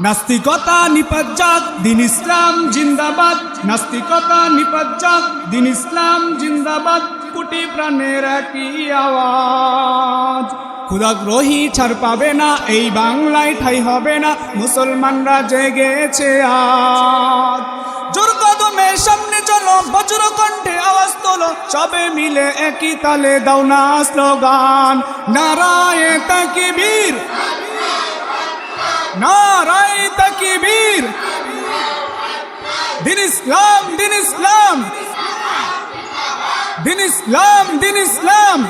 নাস্তিকতা নিপাজ্জাক দিন ইসলাম জিন্দাবাদ। নাস্তিকতা নিপাজ্জাক দিন ইসলাম জিন্দাবাদ। কোটি প্রাণের একই আওয়াজ। ক্ষুদাগ্রহী ছাড় পাবে না, এই বাংলায় ঠাই হবে না, মুসলমানরা জেগেছে আজ। জোর কদমে সামনে চলো, বজ্র কণ্ঠে আওয়াজ তোলো, সবে মিলে একই তালে দাও না স্লোগান। নারায়ে তাকবীর। ইসলাম, দিন ইসলাম। দিন দিন ইসলাম।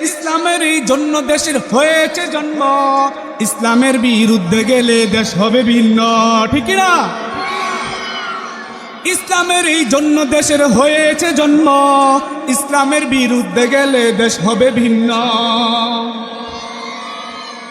ইসলামের এই জন্য দেশের হয়েছে জন্ম। ইসলামের বিরুদ্ধে গেলে দেশ হবে ভিন্ন, ঠিক না ইসলামের এই জন্য দেশের হয়েছে জন্ম। ইসলামের বিরুদ্ধে গেলে দেশ হবে ভিন্ন।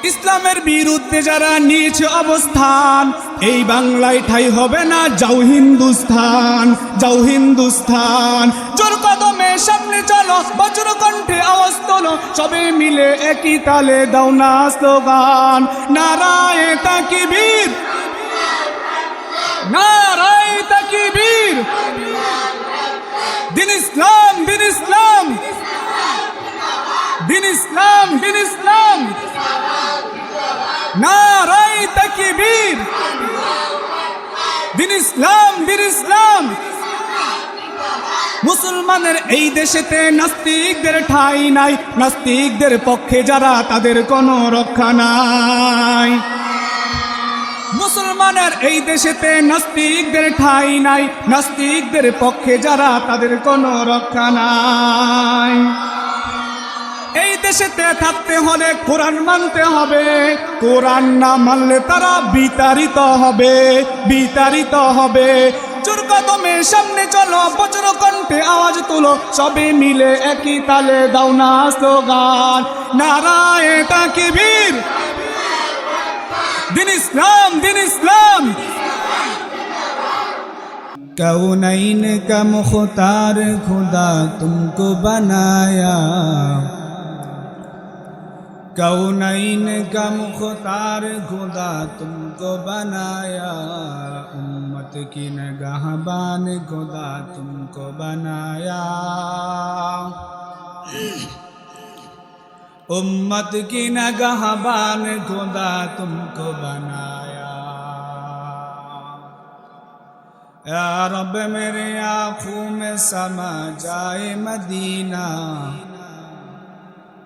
ইসলামের বিরুদ্ধে যারা নিয়েছে অবস্থান, এই বাংলায় ঠাই হবে না যাও হিন্দুস্থান যাও হিন্দুস্থান। জোর কদমে সামনে চলো, বজ্র কণ্ঠে তোলো, সবে মিলে একই তালে দাও না স্লোগান। নারায় তাকিবীর। নারায় তাকিবীর। দিন ইসলাম দিন ইসলাম। দিন ইসলাম দিন ইসলাম। দিন ইসলাম। মুসলমানের এই দেশেতে নাস্তিকদের ঠাই নাই। নাস্তিকদের পক্ষে যারা, তাদের কোনো রক্ষা নাই। মুসলমানের এই দেশেতে নাস্তিকদের ঠাই নাই। নাস্তিকদের পক্ষে যারা, তাদের কোনো রক্ষা নাই। দেশেতে থাকতে হলে কোরআন মানতে হবে কোরআন না মানলে তারা বিতাড়িত হবে বিতাড়িত হবে চোর কদমে সামনে চলো বজ্র কণ্ঠে আওয়াজ তুলো সবে মিলে একই তালে দাও না স্লোগান নারায় তাকিবীর দিন ইসলাম দিন ইসলাম कौनैन का मुख्तार खुदा तुमको बनाया کونین کا مختار خدا تم کو بنایا، امت کی نگاہ بان خدا تم کو بنایا۔ امت کی نگاہ بان خدا تم کو بنایا۔ یا رب میرے آنکھوں میں سما جائے مدینہ۔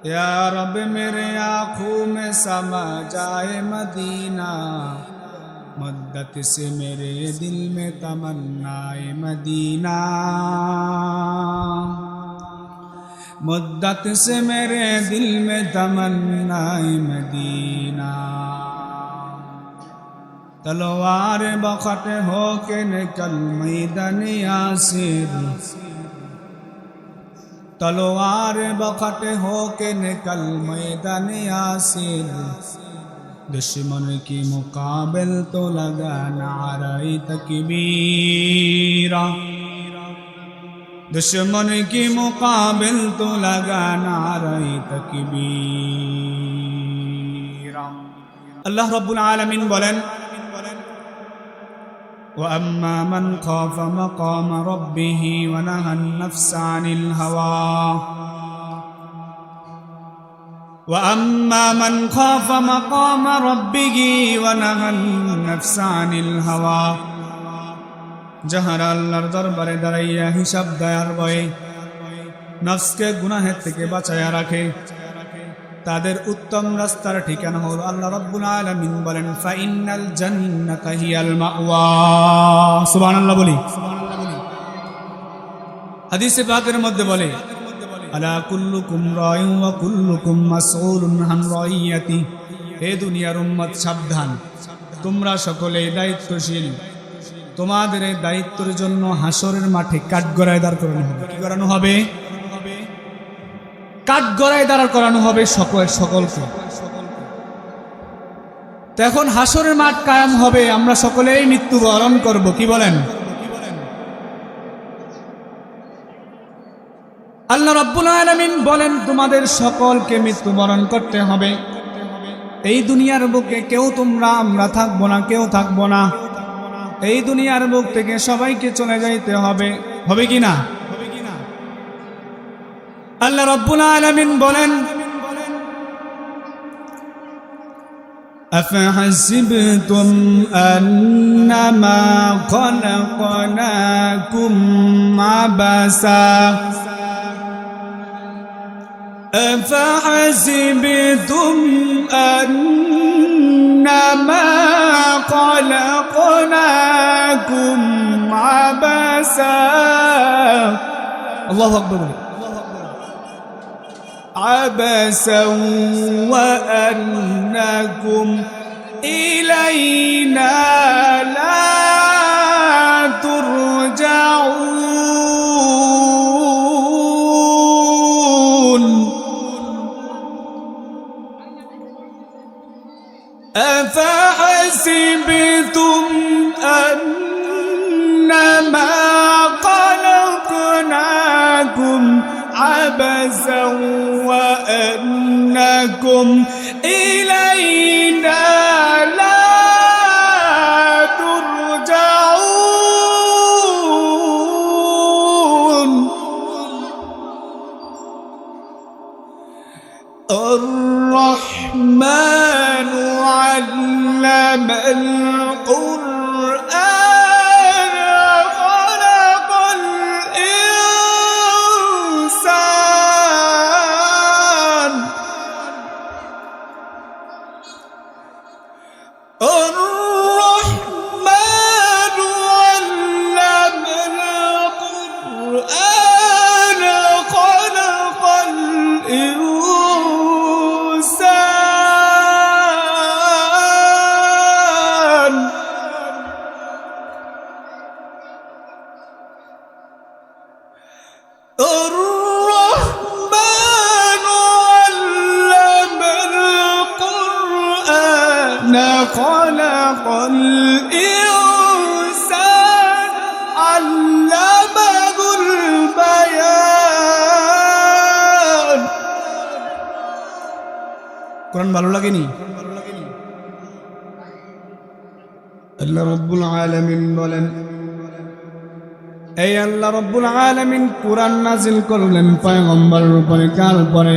یا رب میرے آنکھوں میں سما جائے مدینہ۔ مدت سے میرے دل میں تمنا مدینہ۔ مدت سے میرے دل میں تمنا مدینہ۔ تلوار بخت ہو کے نکل میدنیا سے बखत हो के निकल मैदान यासिर दुश्मन की मुकाबल तो लगा नाराई तकबीरा दुश्मन की मुकाबल तो लगा नाराई तकबीरा আল্লাহ রব্বুল আলমিন বলেন وأما من خاف مقام ربه ونهى النفس عن الهوى وأما من خاف مقام ربه ونهى النفس عن الهوى যাহারা আল্লাহর দরবারে দাঁড়াইয়া হিসাব দেয়ার ভয়ে নফসকে গুনাহের থেকে বাঁচাইয়া রাখে তাদের উত্তম রাস্তার ঠিকানা হল আল্লাহ রাব্বুল আলামিন বলেন, ফাইনাল জান্নাতা হিয়াল মাওয়া। সুবহানাল্লাহ বলি। হাদিসে পাকের মধ্যে বলে, আলা কুল্লুকুম রায়ুন ওয়া কুল্লুকুম মাসউলুন আন রাইয়াতি। হে দুনিয়ার উম্মত, সাবধান। তোমরা সকলে দায়িত্বশীল। তোমাদের এই দায়িত্বের জন্য হাসরের মাঠে কাঠগড়ায় দাঁড় করানো হবে। কি করানো হবে? কাঠগড়ায় দাঁড়া করানো হবে সকল সকলকে। তো এখন হাসরের মাঠ কায়াম হবে, আমরা সকলেই মৃত্যুবরণ করব, কি বলেন? আল্লাহ রাব্বুল আলমিন বলেন, তোমাদের সকলকে মৃত্যুবরণ করতে হবে। এই দুনিয়ার বুকে কেউ তোমরা আমরা থাকব না, কেউ থাকব না। এই দুনিয়ার বুক থেকে সবাইকে চলে যাইতে হবে। হবে কি না? আল্লাহ রব্বুল আলামিন বলেন أفحسبتم أنما خلقناكم عبثا أفحسبتم أنما خلقناكم عبثا الله أكبر عبسا وأنكم إلينا لا ترجعون. أفحسبتم أنما خلقناكم عبسا وأنكم إلينا لا ترجعون. الرحمن علم এই আল্লাহ রব্বুল আলামিন কোরআন নাজিল করলেন পয়গম্বরের উপরে, কার উপরে?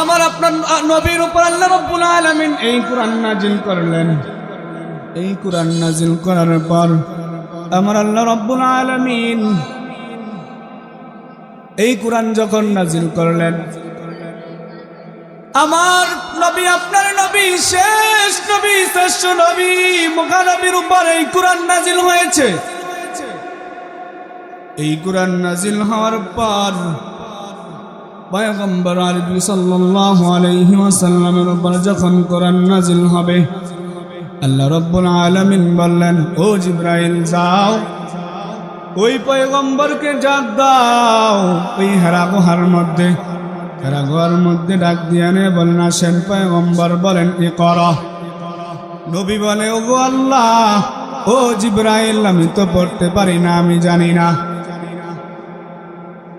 আমার আপনার নবীর উপর আল্লাহ রব্বুল আলামিন এই কোরআন নাজিল করলেন। এই কোরআন নাজিল করার পর আমার আল্লাহ রব্বুল আলমিন এই কোরআন যখন নাজিল করলেন, আমার নবী, আপনার নবী, শেষ নবী, শ্রেষ্ঠ নবী মুখানবীর উপর এই কোরআন নাজিল হয়েছে। এই কোরআন নাজিল হওয়ার পর পয়গম্বর আরবি সাল্লাল্লাহু আলাইহি ওয়াসাল্লামের উপর যখন কোরআন নাজিল হবে, আল্লাহ রাব্বুল আলামিন বললেন, ও জিব্রাইল, যাও। ওই পয়গম্বরকে ডাক দাও। ওই হেরা গুহার মধ্যে, হেরা গুহার মধ্যে ডাক দিয়ে নে বলেন আসেন পয়গম্বর, বলেন, এ কর। নবী বলে ও গো আল্লাহ, ও জিব্রাইল, আমি তো পড়তে পারি না, আমি জানি না।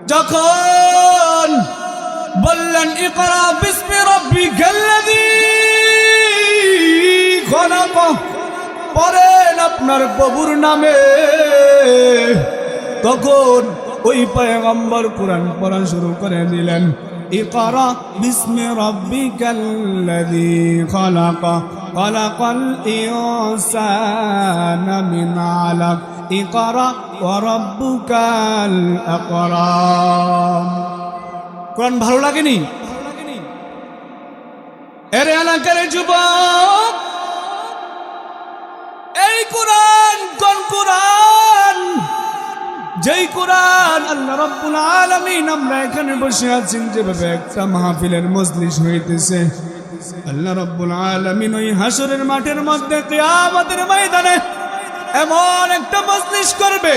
যখন বললেন, ইকরা বিসমি রাব্বিকাল্লাযী খলাক। পড়েন আপনার প্রভুর নামে। তখন ওই পয়গম্বর কোরআন পড়া শুরু করে দিলেন, ইকরা বিসমি রাব্বিকাল্লাযী খলাক। খলাকাল ইনসানা মিন আলাক। ইকরা ওয়া রাব্বুকাল আকরাম। কোরআন ভালো লাগেনি? এর এলাকার যুবক, এই কোরআন কোন কোরআন? যেই কোরআন আল্লাহ রাব্বুল আলামিন আমরা এখানে বসে আছি, যেভাবে একটা মাহফিলের মজলিস হইতেছে। আল্লাহ রাব্বুল আলামিন ওই হাসরের মাঠের মধ্যে কিয়ামতের ময়দানে এমন একটা মজলিস করবে।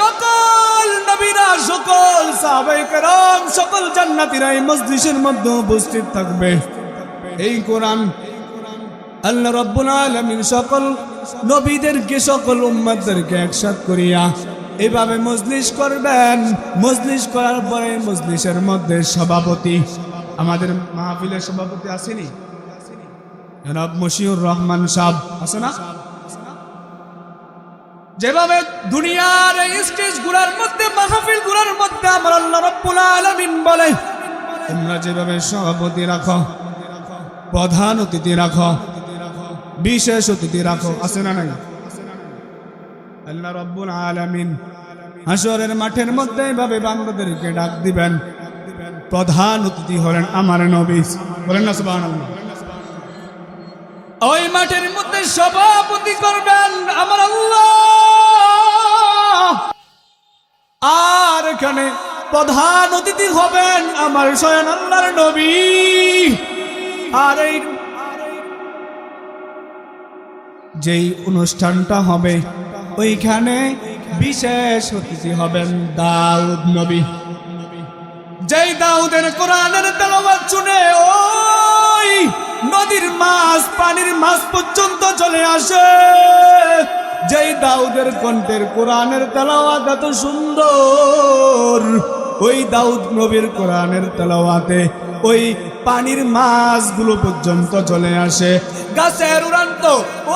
সকল নবীরা, সকল সকল জান্নাতীরা এই মজলিসের মধ্যে উপস্থিত থাকবে। এই কোরআন আল্লাহ রব্বুল আলামিন সকল নবীদেরকে, সকল উম্মতদেরকে একসাথ করিয়া এভাবে মজলিস করবেন। মজলিস করার পরে মজলিসের মধ্যে সভাপতি, আমাদের মাহফিলের সভাপতি আসেনি? জনাব মশিউর রহমান সাহ আছে না? যেভাবে দুনিয়ার এই স্টেজগুলার মধ্যে, মাহফিলগুলার মধ্যে আমার আল্লাহ রব্বুল আলামিন বলে, তোমরা যেভাবে সভাপতি রাখো, প্রধান অতিথি রাখো, বিশেষ অতিথি রাখো, আছে না নাই? আল্লাহ রব্বুল আলামিন হাসরের মাঠের মধ্যে এইভাবে বান্দাদেরকে ডাক দিবেন। প্রধান অতিথি হলেন আমার নবী। বলেন না সুবহানাল্লাহ। ওই মাঠের মধ্যে সভাপতি করবেন আমার আল্লাহ। আর এখানে প্রধান অতিথি হবেন আমার স্বয়ং আল্লাহর নবী। আর এই যেই অনুষ্ঠানটা হবে, ওইখানে বিশেষ অতিথি হবেন দাউদ নবী। যেই দাউদের কোরআনের তেলাওয়াত শুনে, ওই নদীর মাছ, পানির মাছ পর্যন্ত চলে আসে। যেই দাউদের কণ্ঠের কোরআনের তেলাওয়াত এত সুন্দর, ওই দাউদ নবীর কোরআনের তেলাওয়াতে ওই পানির মাছগুলো পর্যন্ত চলে আসে। গাছের উড়ান্ত,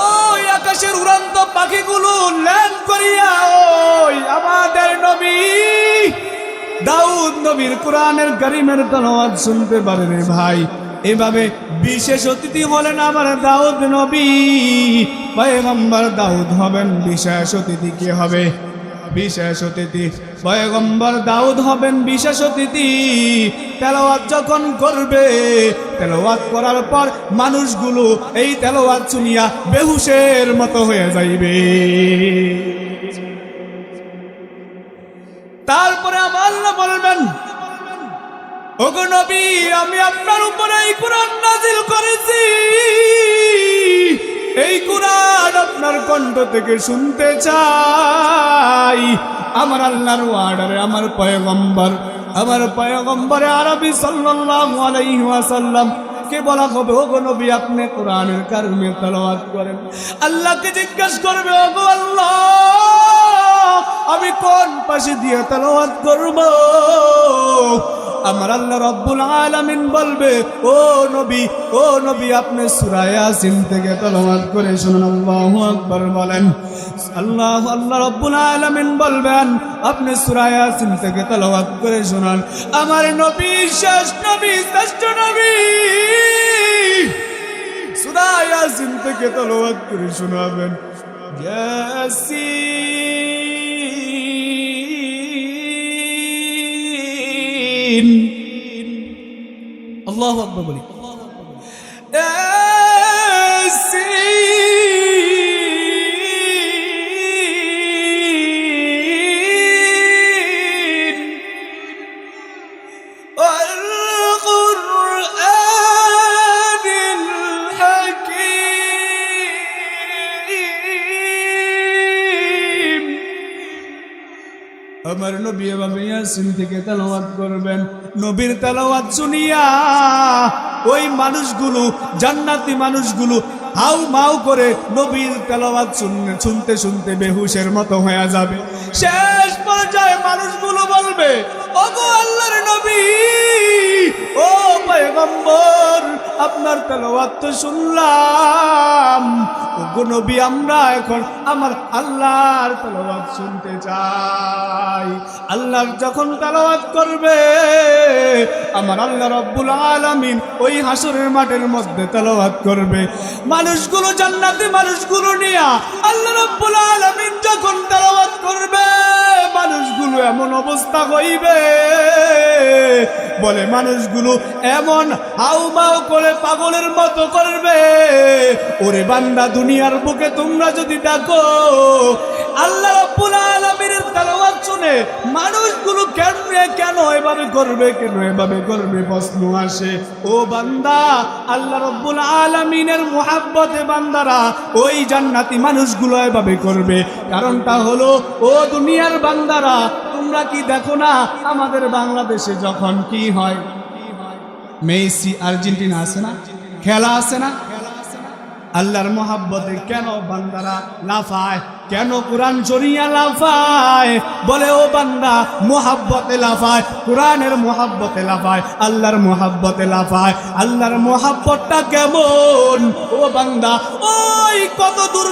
ওই আকাশের উড়ান্ত পাখিগুলো ল্যান্ড করিয়া ওই আমাদের নবী। দাউদ নবীর কোরআনের কারিমের তেলাওয়াত শুনতে পারেন ভাই। এভাবে বিশেষ অতিথি হলেন আমার দাউদ নবী। দাউদ হবেন বিশেষ অতিথি, কে হবে? বিশেষ অতিথি। পয়গম্বর দাউদ হবেন বিশেষ অতিথি। তেলাওয়াত যখন করবে, তেলাওয়াত করার পর মানুষগুলো এই তেলাওয়াত শুনিয়া বেহুশের মতো হয়ে যাইবে। তারপরে আমার বলবেন ওগো আমি আপনার উপরে এই কোরআন নাজিল করেছি। এই কোরআন আপনার কণ্ঠ থেকে শুনতে চাই। আমার আল্লাহর ওয়ার্ডারে, আমার পয়গম্বর, আমার পয়গম্বরে আরবি সাল্লাল্লাহু আলাইহি ওয়াসাল্লাম কে বলা হবে, ওগো আপনি কোরআনের কারণে তেলাওয়াত করেন। আল্লাহকে জিজ্ঞাসা করবে, ওগো আমি কোন পাশে দিয়ে তেলাওয়াত করব? আমার আল্লাহ রব্বুল আলামিন বলবে, ও নবী ও নবী, আপনি সূরা ইয়াসিন থেকে তেলাওয়াত করে শুনুন, আল্লাহু আকবার বলেন। আল্লাহ আল্লাহ রব্বুল আলামিন বলবেন, আপনি সূরা ইয়াসিন থেকে তেলাওয়াত করে শুনান। আমার নবী, শেষ নবী, শ্রেষ্ঠ নবী, সূরা ইয়াসিন থেকে তেলাওয়াত করে শোনাবেন। ইয়াসিন আল্লাহু আকবর বলি। আমার নবী এভাবে ইয়াসিন থেকে তেলাওয়াত করবেন। নবীর তেলাওয়াত শুনিয়া ওই মানুষগুলো, জান্নাতি মানুষগুলো হাউ মাউ করে নবীর তেলাওয়াত শুনতে শুনতে শুনতে বেহুশের মতো হয়ে যাবে। শেষ পর্যায়ে মানুষগুলো বলবে আল্লাহর নবী, ও আপনার তেলাওয়াত তো শুনলাম। ওগো নবী, আমরা এখন আমার আল্লাহর তেলাওয়াত শুনতে চাই। আল্লাহ যখন তেলাওয়াত করবে, আমার আল্লাহ রব্বুল আলামিন ওই হাসরের মাঠের মধ্যে তেলাওয়াত করবে। মানুষগুলো জান্নাতি মানুষগুলো নিয়া আল্লাহ রব্বুল আলামিন যখন তেলাওয়াত করবে মানুষগুলো এমন অবস্থা হইবে বলে মানুষগুলো এমন হাউমাউ করে পাগলের মতো করবে। ওরে বান্দা, দুনিয়ার বুকে তোমরা যদি ডাকো, আল্লাহ মানুষগুলো কেন কেন এভাবে করবে, কেন এভাবে করবে প্রশ্ন আসে। ও বান্দা, আল্লাহ রাব্বুল আলামিনের মুহাব্বতে বান্দারা, ওই জান্নাতি মানুষগুলো এভাবে করবে। কারণটা হলো, ও দুনিয়ার বান্দারা, তোমরা কি দেখো না আমাদের বাংলাদেশে যখন কি হয়? মেসি আর্জেন্টিনা আছে না? খেলা আছে না? আল্লাহর মোহাব্বতে কেন বান্দারা লাফায়? কেন কোরআন জড়িয়া লাফায়? বলে, ও বান্দা, মোহাব্বতে লাফায়, কোরআনের মোহাব্বতে লাফায়, আল্লাহর মোহাব্বতে লাফায়। আল্লাহর মোহাব্বতটা কেমন? ও বান্দা, ওই কত দূর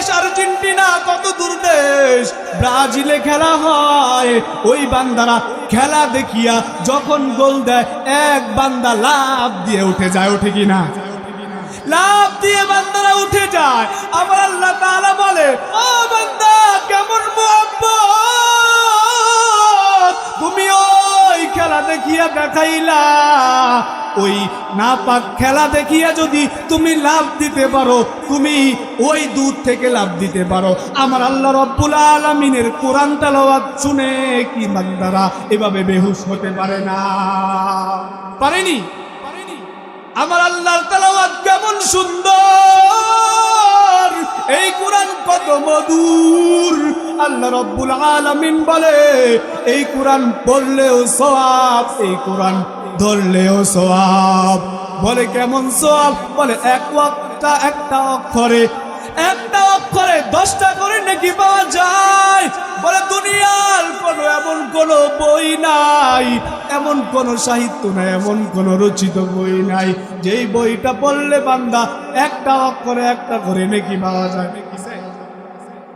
দেশ আর্জেন্টিনা, কত দূর দেশ? ব্রাজিলে খেলা হয়, ওই বান্দারা খেলা দেখিয়া যখন গোল দেয়, এক বান্দা লাভ দিয়ে উঠে যায়, ওঠে কিনা? লাভ দিয়ে বান্দারা উঠে যায়। আবার আল্লাহ তাআলা বলে, ও বান্দা, কেমন মোহাব্বত? তুমি ওই খেলা দেখিয়া দেখাইলা। ওই না পাক খেলা দেখিয়া যদি তুমি লাভ দিতে পারো, তুমি ওই দূর থেকে লাভ দিতে পারো। আমার আল্লাহ রব্বুল আলমিনের কোরআন তালাওয়াত শুনে কি বান্দারা এভাবে বেহুশ হতে পারে না? পারেনি? আমার আল্লাহর তালাওয়াত কেমন সুন্দর! এই কোরআন কত মধুর! আল্লাহ রব্বুল আলামিন বলে, এই কোরআন পড়লেও সওয়াব, এই কোরআন ধরলেও সওয়াব। বলে কেমন সওয়াব? বলে এক ওয়াক্তা, একটা অক্ষরে। একটা অক্ষরে দশটা করে নাকি পাওয়া যায়। বলে দুনিয়ার কোনো এমন কোনো বই নাই, এমন কোনো সাহিত্য নাই, এমন কোনো রচিত বই নাই। যেই বইটা পড়লে বান্দা একটা অক্ষরে একটা করে নাকি পাওয়া যায়।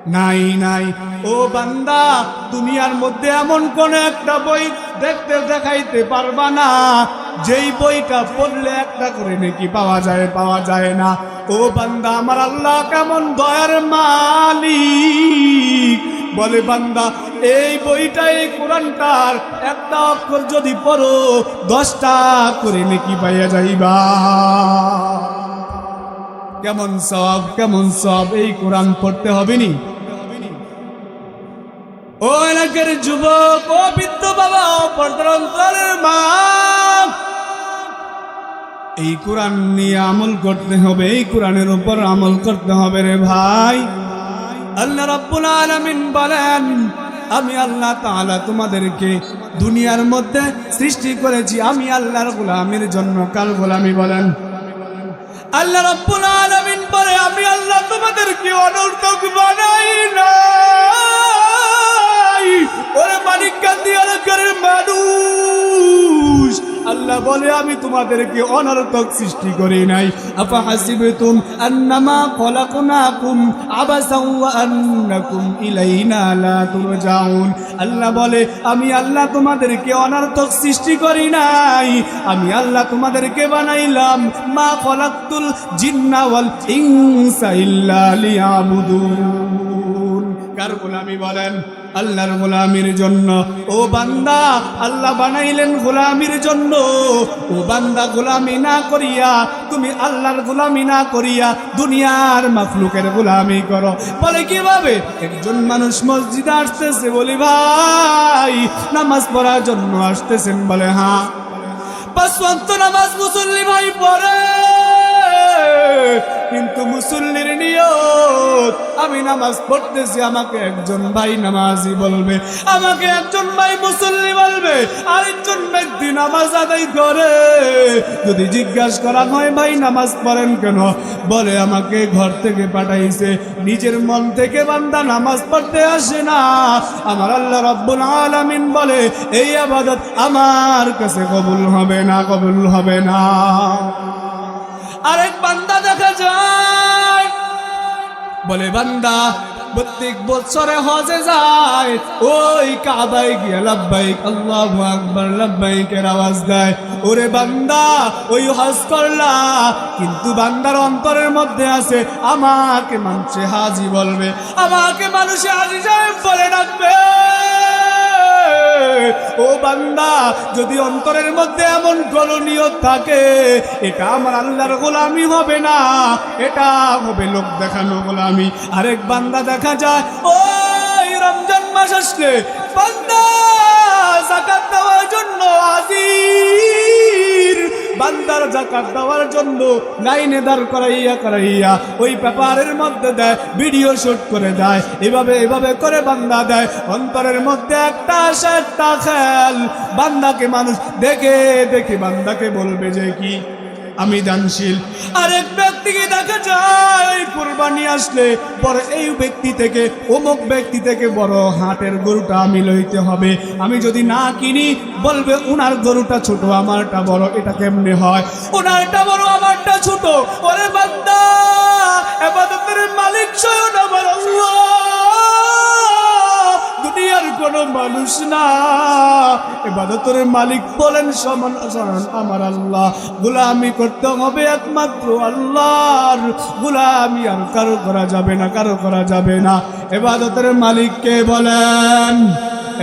নাই নাই। ও বান্দা, দুনিয়ার মধ্যে এমন কোন একটা বই দেখতে দেখাইতে পারবা না। যেই বইটা পড়লে একটা করে নাকি পাওয়া যায় পাওয়া যায় না। ও বান্দা, আমার আল্লাহ কেমন দয়ার মালিক। বলে, বান্দা, এই বইটা এই কোরআনটার একটা অক্ষর যদি পড়ো, দশটা করে নাকি পাইয়া যাইবা। কেমন সব কেমন সব, এই কোরআন পড়তে হবে নি? ও এলাকার যুবক, ও বৃদ্ধ বাবা, ও পর্দরন্তরের মা। এই কোরআন নিয়ে আমল করতে হবে, এই কোরআনের উপর আমল করতে হবে রে ভাই। আল্লাহ রাব্বুল আলামিন বলেন, আমি আল্লাহ তাআলা তোমাদেরকে দুনিয়ার মধ্যে সৃষ্টি করেছি, আমি আল্লাহর গোলামের জন্য কাল গোলামি বলেন। আল্লাহ রাব্বুল আলামিন বলে, আমি আল্লাহ তোমাদেরকে অনর্থক বানাই নাই। ওরে মানিক গান্ধী এলাকার মানুষ। আল্লাহ বলে, আমি তোমাদেরকে অনর্থক সৃষ্টি করি নাই। আফা হাসিবতুম আন্নামা খলাকনাকুম আবাসাও ওয়া আন্নাকুম ইলাইনা লা তুরজাউন। আল্লাহ বলে, আমি আল্লাহ তোমাদেরকে অনর্থক সৃষ্টি করি নাই। আমি আল্লাহ তোমাদেরকে বানাইলাম, মা খলাকতুল জিন্না ওয়াল ইনসা ইল্লা লিয়াবুদুন। কার গোলামি বলেন? আল্লাহর গোলামির জন্য। ও বান্দা, আল্লাহ বানাইলেন গোলামির জন্য। ও বান্দা, গোলামি না করিয়া, তুমি আল্লাহর গোলামি না করিয়া দুনিয়ার মাফলুকের গোলামি করো। বলে কীভাবে? একজন মানুষ মসজিদে আসতেছে বলি, ভাই, নামাজ পড়ার জন্য আসতেছেন। বলে হ্যাঁ। পাঁচ নামাজ মুসল্লি ভাই পড়ে। কিন্তু মুসল্লির নিয়ত, আমি নামাজ পড়তেছি, আমাকে একজন ভাই নামাজি বলবে, আমাকে একজন ভাই মুসল্লি বলবে, আরেকজন ব্যক্তি নামাজ আদায় করে। যদি জিজ্ঞাসা করা হয়, ভাই, নামাজ পড়েন কেন? বলে, আমাকে ঘর থেকে পাঠাইছে, নিজের মন থেকে বান্দা নামাজ পড়তে আসে না। আমার আল্লাহ রব্বুল আলামিন বলে, এই আবাদত আমার কাছে কবুল হবে না, কবুল হবে না। আরেক বান্দা দেখা যায়। বলে, বান্দা, প্রত্যেক বছরে হজে যায়। ওই কাবাই গিয়ে লাব্বাইক, আল্লাহু আকবার, লাব্বাইকের আওয়াজ দেয়। ওরে বান্দা, ওই হজ করলা। কিন্তু বান্দার অন্তরের মধ্যে আছে, আমাকে মানুষে হাজি বলবে। আমাকে মানুষে হাজি সাহেব বলে ডাকবে। ও বান্দা, যদি অন্তরের মধ্যে এমন গলনীয় থাকে, এটা আমার আল্লাহর গোলামি হবে না, এটা হবে লোক দেখানো গোলামি। আরেক বান্দা দেখা যায় ও রমজান মাস আসলে বান্দা, জাকাত দেওয়ার জন্য হাজির বান্দার জাকাত দেওয়ার জন্য লাইনে দাঁড় করাইয়া করাইয়া ওই পেপারের মধ্যে দেয়, ভিডিও শুট করে দেয়, এভাবে এভাবে করে বান্দা দেয়। অন্তরের মধ্যে একটা একটা খেল বান্দাকে মানুষ দেখে দেখে বান্দাকে বলবে যে কি? আমি দানশীল। আরেক ব্যক্তিকে দেখা যায়, কোরবানি আসলে পরে এই ব্যক্তি থেকে, অমুক ব্যক্তি থেকে বড় হাটের গরুটা আমি লইতে হবে। আমি যদি না কিনি, বলবে ওনার গরুটা ছোট, আমারটা বড়, এটা কেমনে হয়? ওনারটা বড়, আমারটা ছোট। ওরে বান্দা, এবাদতের মালিক স্বয়ং আমার দুনিয়ার কোনো মানুষ না। এবাদতের মালিক বলেন, সমান সমান আমার আল্লাহ, গুলামি করতে হবে একমাত্র আল্লাহর। গুলামি আর কারও করা যাবে না, কারও করা যাবে না। এবাদতের মালিককে বলেন?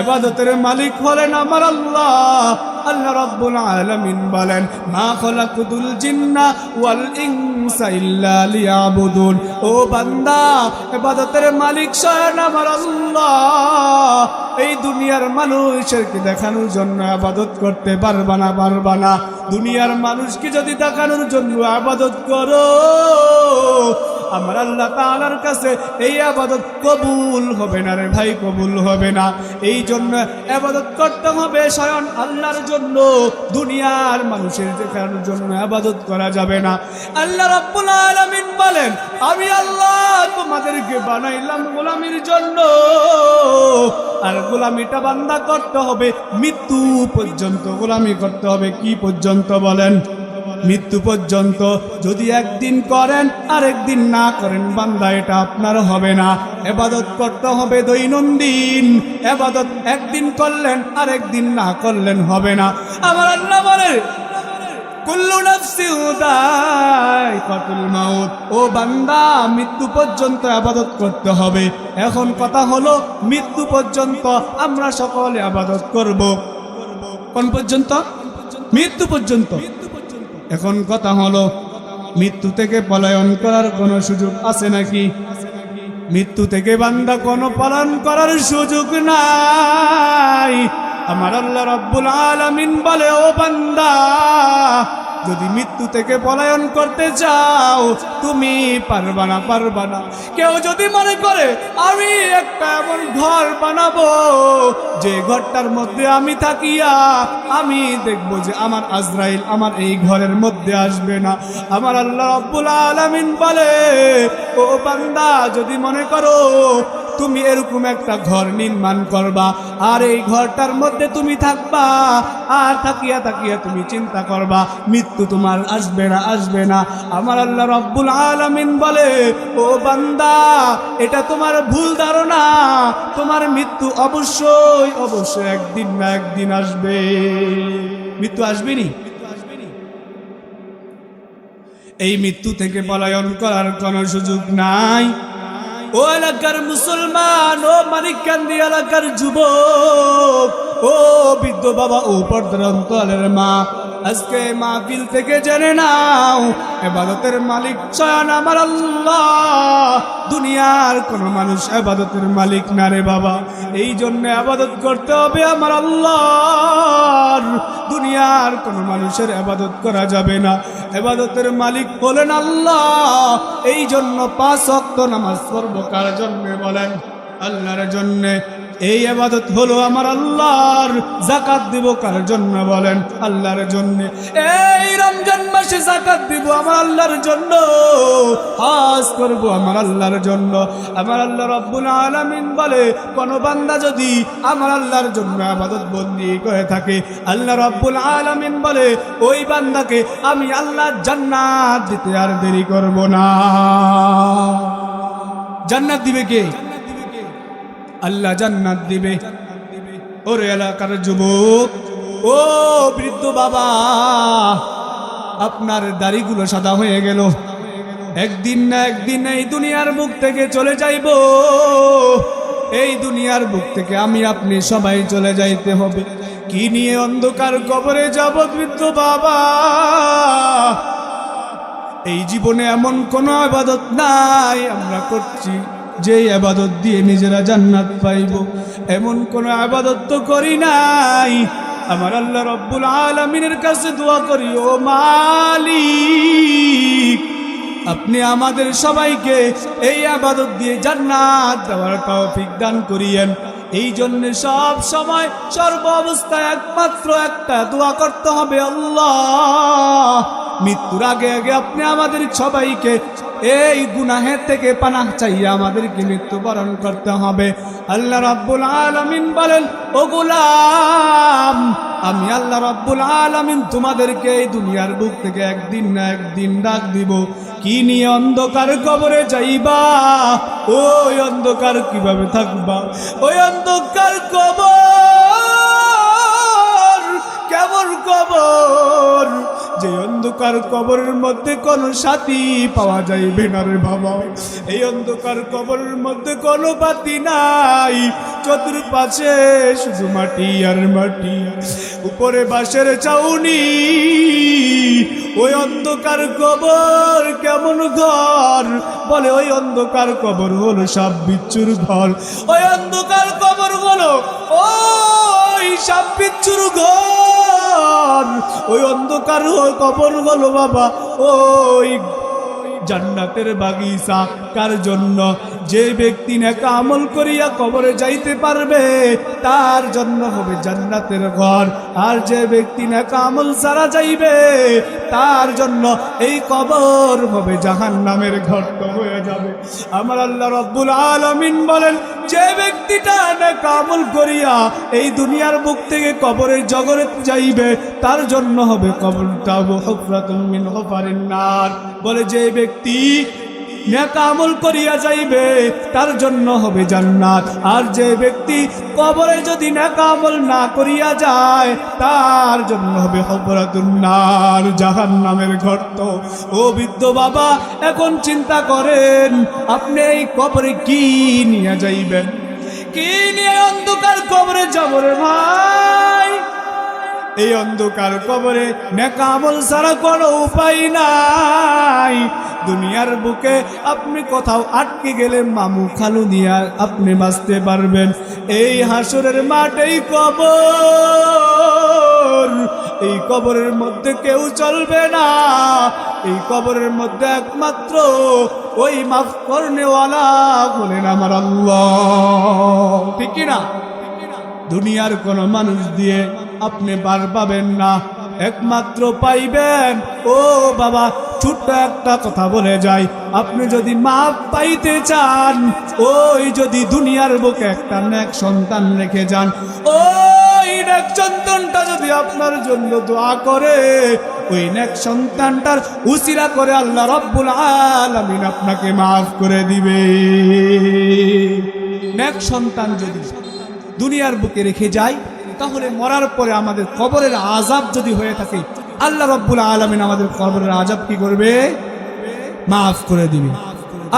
এবাদতের মালিক বলেন আমার আল্লাহ। আল্লাহ রাব্বুল আলামিন বলেন, মা খলাকুতুল জিন্না ওয়াল ইনসা ইল্লা লিয়াবুদুন। ও বান্দা, ইবাদতের মালিক স্বয়ং আমার আল্লাহ। এই দুনিয়ার মানুষেরকে দেখানোর জন্য আবাদত করতে পারবা না পারবা না। দুনিয়ার মানুষকে যদি দেখানোর জন্য আবাদত করো আমার আল্লাহ তাআলার কাছে এই আবাদত কবুল হবে না রে ভাই, কবুল হবে না। এই জন্য আবাদত করতে হবে স্বয়ং আল্লাহর জন্য। দুনিয়ার মানুষের দেখানোর জন্য আবাদত করা যাবে না। আল্লাহ রাব্বুল আলামিন বলেন, আমি আল্লাহ তোমাদেরকে বানাইলাম গোলামির জন্য। আর গোলামিটা বান্দা করতে হবে, মৃত্যু পর্যন্ত গোলামি করতে হবে, কি পর্যন্ত বলেন? মৃত্যু পর্যন্ত যদি একদিন করেন আর একদিন না করেন, বান্দা, এটা আপনার হবে না। এবাদত করতে হবে দৈনন্দিন। এবাদত একদিন করলেন আর একদিন না করলেন হবে না। আমার আল্লাহ বলে কুল্লু ও বান্দা, মৃত্যু পর্যন্ত আবাদত করতে হবে। এখন কথা হলো, মৃত্যু পর্যন্ত আমরা সকলে আবাদত করব। কোন পর্যন্ত? মৃত্যু পর্যন্ত। এখন কথা হলো, মৃত্যু থেকে পলায়ন করার কোনো সুযোগ আছে নাকি? মৃত্যু থেকে বান্দা কোনো পালন করার সুযোগ নাই। আমার আল্লাহ রব্বুল আলামিন বলে, ও বান্দা যদি মৃত্যু থেকে পলায়ন করতে চাও, তুমি পারবা না পারবা না। কেউ যদি মনে করে, আমি একটা এমন ঘর বানাবো, যে ঘরটার মধ্যে আমি থাকিয়া, আমি দেখব যে আমার আজরাইল আমার এই ঘরের মধ্যে আসবে না। আমার আল্লাহ রব্বুল আলামিন বলে, ও বান্দা, যদি মনে করো তুমি এরকম একটা ঘর নির্মাণ করবা, আর এই ঘরটার মধ্যে তুমি থাকবা, আর থাকিয়া থাকিয়া তুমি চিন্তা করবা, মৃত্যু তোমার আসবে না আসবে না। আমার আল্লাহ রব্বুল আলামিন বলে, ও বান্দা, এটা তোমার ভুল ধারণা, তোমার মৃত্যু অবশ্যই অবশ্যই একদিন না একদিন আসবে। মৃত্যু আসবে নি এই মৃত্যু থেকে পলায়ন করার কোনো সুযোগ নাই। ও এলাকার মুসলমান ও মানিককান্দি এলাকার যুবক ও বৃদ্ধ বাবা ও পর্দার অন্তরের মা আজকে মাহফিল থেকে জেনে নাও, এবাদতের মালিক স্বয়ং আমার আল্লাহ। দুনিয়ার কোন মানুষ আবাদতের মালিক না রে বাবা। এই জন্য আবাদত করতে হবে আমার আল্লাহর। দুনিয়ার কোন মানুষের আবাদত করা যাবে না। এবাদতের মালিক বলেন আল্লাহ। এই জন্য পাঁচ অক্ত নামাজ পড়ব কার জন্য বলেন? আল্লাহর জন্য। এই আবাদত হলো আমার আল্লাহর জাকাত দিব কার জন্য বলেন? আল্লাহর জন্য। এই রমজান মাসে জাকাত দিব আমার আল্লাহর জন্য। হাজ করব আমার আল্লাহর জন্য। আমার আল্লাহ রব্বুল আলামিন বলে, কোন বান্দা যদি আমার আল্লাহর জন্য আবাদত বন্দি করে থাকে, আল্লাহ রব্বুল আলামিন বলে, ওই বান্দাকে আমি আল্লাহ জান্নাত দিতে আর দেরি করব না। জান্নাত দিবে কে? আল্লাহ জান্নাত দিবে। ওরে এলাকার যুবক, ও বৃদ্ধ বাবা, আপনার দাড়িগুলো সাদা হয়ে গেল। একদিন না একদিন এই দুনিয়ার বুক থেকে চলে যাইব। এই দুনিয়ার বুক থেকে আমি আপনি সবাই চলে যাইতে হবে। কি নিয়ে অন্ধকার কবরে যাব বৃদ্ধ বাবা? এই জীবনে এমন কোনো আবাদত নাই, আমরা করছি। যে আবাদত দিয়ে নিজেরা জান্নাত পাইব, এমন কোন আবাদত তো করি নাই। আমার আল্লাহ রব্বুল আলমিনের কাছে দোয়া করি, ও মালিক, আপনি আমাদের সবাইকে এই আবাদত দিয়ে জান্নাত দেওয়ার তৌফিক দান করিয়েন। এই জন্য সব সময় সর্ব অবস্থায় একমাত্র একটা দোয়া করতে হবে, আল্লাহ, মৃত্যুর আগে আগে আপনি আমাদের সবাইকে এই গুনাহের থেকে পানাহ চাইয়ে আমাদেরকে মৃত্যুবরণ করতে হবে। আল্লাহ রাব্বুল আলামিন বলেন, ও গোলাম, আমি আল্লাহ রাব্বুল আলামিন তোমাদেরকে এই দুনিয়ার বুক থেকে একদিন না একদিন ডাক দিব। কি নিয়ে অন্ধকার কবরে যাইবা? ওই অন্ধকার কীভাবে থাকবা? ওই অন্ধকার কবর, কেমন কবর? যে অন্ধকার কবরের মধ্যে কোনো সাথী পাওয়া যাইবে না রে বাবা। এই অন্ধকার কবরের মধ্যে কোনো বাতি নাই। চতুর্পাশে শুধু মাটি আর মাটি। উপরে বাঁশের চাউনি ওই অন্ধকার কবর কেমন ঘর? বলে, ওই অন্ধকার কবর হলো সাপ বিচ্ছুর ঘর। ওই অন্ধকার কবর হলো ওই সাপ বিচ্ছুর ঘর। ওই অন্ধকার ওই কবর হলো বাবা। ওই জান্নাতের বাগিচা, কার জন্য? যে ব্যক্তি নেকা আমল করিয়া কবরে যাইতে পারবে, তার জন্য হবে জান্নাতের ঘর। আর যে ব্যক্তি নেকা আমল সারা যাইবে, তার জন্য এই কবর হবে জাহান নামের ঘর তো হয়ে যাবে। আমার আল্লাহ রব্বুল আলমিন বলেন, যে ব্যক্তিটা নেকা আমল করিয়া এই দুনিয়ার বুক থেকে কবরের জগরে যাইবে, তার জন্য হবে কবরটা হফরাতুম মিন নার। বলে যে ব্যক্তি নেকা আমল করিয়া যাইবে, তার জন্য হবে জান্নাত। আর যে ব্যক্তি কবরে যদি নেকা আমল না করিয়া যায়, তার জন্য হবে হবরাতুন্নার জাহান নামের গর্ত ও বৃদ্ধ বাবা, এখন চিন্তা করেন, আপনি এই কবরে কি নিয়ে যাইবেন? কি নিয়ে অন্ধকার কবরে যাব রে ভাই? এই অন্ধকার কবরে নেকা আমল ছাড়া কোনো উপায় নাই। দুনিয়ার বুকে আপনি কোথাও আটকে গেলে মামু খালু দিয়া আপনি বাঁচতে পারবেন। এই হাসুরের মাঠেই কবর, এই কবরের মধ্যে কেউ চলবে না। এই কবরের মধ্যে একমাত্র ওই মাফ করনেওয়ালা বলেন আমার আল্লাহ। ঠিক না দুনিয়ার কোন মানুষ দিয়ে আপনি বার পাবেন না। একমাত্র পাইবেন। ও বাবা, ছোট্ট একটা কথা বলে যাই। আপনি যদি মাপ পাইতে চান, ওই যদি দুনিয়ার বুকে একটা নেক সন্তান রেখে যান নেক সন্তানটা যদি আপনার জন্য দোয়া করে, ওই সন্তানটার করে আপনাকে মাফ করে দিবে। সন্তান যদি দুনিয়ার বুকে রেখে যাই তাহলে মরার পরে আমাদের কবরের আজাব যদি হয়ে থাকে, আল্লাহ রব্বুল আলমিন আমাদের কবরের আজাব কি করবে? মাফ করে দিবে।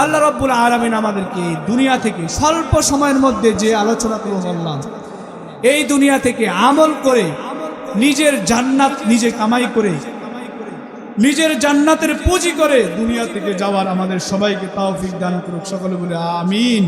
আল্লাহ রব্বুল আলমিন আমাদেরকে দুনিয়া থেকে স্বল্প সময়ের মধ্যে যে আলোচনা করে বললাম, এই দুনিয়া থেকে আমল করে নিজের জান্নাত নিজে কামাই করে, নিজের জান্নাতের পুঁজি করে দুনিয়া থেকে যাওয়ার আমাদের সবাইকে তাওফিক দান করুক। সকলে বলে, আমিন।